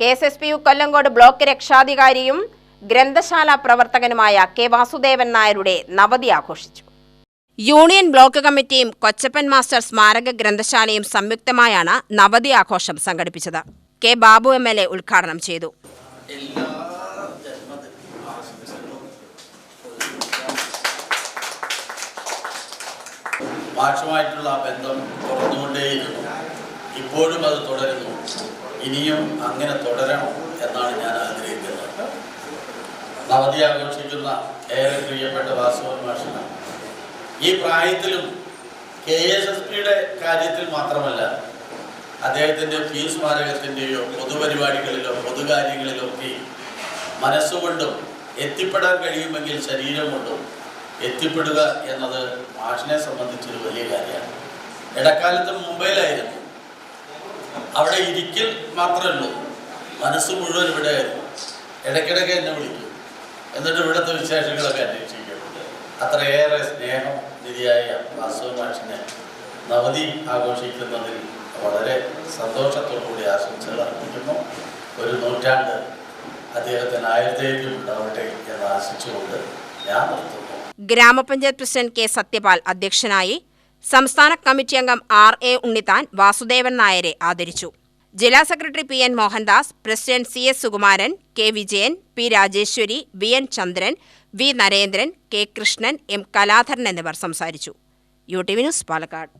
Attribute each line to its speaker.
Speaker 1: K S S P U Kollengode block രക്ഷാധികാരിയും ഗ്രന്ഥശാല പ്രവർത്തകനുമായ K Vasudevan നായരുടെ നവതി ആഘോഷിച്ചു. യൂണിയൻ ബ്ലോക്ക് കമ്മിറ്റിയും കൊച്ചപ്പൻ മാസ്റ്റർ സ്മാരക ഗ്രന്ഥശാലയും സംയുക്തമായാണ് നവതി ആഘോഷം സംഘടിപ്പിച്ചത്. K Babu M L A ഉദ്ഘാടനം ചെയ്തു.
Speaker 2: ആ ബന്ധം തുറന്നുകൊണ്ടേയിരുന്നു. ഇപ്പോഴും അത് തുടരുന്നു. ഇനിയും അങ്ങനെ തുടരണം എന്നാണ് ഞാൻ ആഗ്രഹിക്കുന്നത്. നവതി ആഘോഷിക്കുന്ന ഏറെ പ്രിയപ്പെട്ട വാസവൻ ഈ പ്രായത്തിലും കെ എസ് എസ് പിയുടെ കാര്യത്തിൽ മാത്രമല്ല അദ്ദേഹത്തിന്റെ ഫീസ് സ്മാരകത്തിന്റെയോ പൊതുപരിപാടികളിലോ പൊതുകാര്യങ്ങളിലോ ഒക്കെ മനസ്സുകൊണ്ടും എത്തിപ്പെടാൻ കഴിയുമെങ്കിൽ ശരീരം കൊണ്ടും എത്തിപ്പെടുക എന്നത് മാഷിനെ സംബന്ധിച്ചൊരു വലിയ കാര്യമാണ്. ഇടക്കാലത്ത് മുംബൈയിലായിരുന്നു. അവിടെ ഇരിക്കൽ മാത്രമേ ഉള്ളൂ മനസ്സ് മുഴുവൻ ഇവിടെ ഇടയ്ക്കിടയ്ക്ക് എന്നെ വിളിക്കും. എന്നിട്ട് ഇവിടുത്തെ വിശേഷങ്ങളൊക്കെ അന്വേഷിക്കുന്നുണ്ട്. അത്രയേറെ സ്നേഹം നിധിയായ വാസു മാഷിനെ നവതി ആഘോഷിക്കുന്നതിൽ വളരെ സന്തോഷത്തോടുകൂടി ആശംസകൾ അർപ്പിക്കുന്നു. ഒരു നൂറ്റാണ്ട് അദ്ദേഹത്തിന് ആയിരത്തേക്കും ഉണ്ടാവട്ടെ എന്ന് ആശിച്ചുകൊണ്ട് ഞാൻ നിർത്തുന്നു.
Speaker 1: ഗ്രാമപഞ്ചായത്ത് പ്രസിഡന്റ് കെ സത്യപാൽ അധ്യക്ഷനായി സംസ്ഥാന കമ്മിറ്റി അംഗം ആർ എ ഉണ്ണിത്താൻ വാസുദേവൻ നായരെ ആദരിച്ചു. ജില്ലാ secretary P N Mohandas president C S Sukumaran K Vijayan P Rajeswari V N Chandran V Narendran K Krishnan M Kaladharan എന്നിവർ സംസാരിച്ചു. U T V news Palakkad.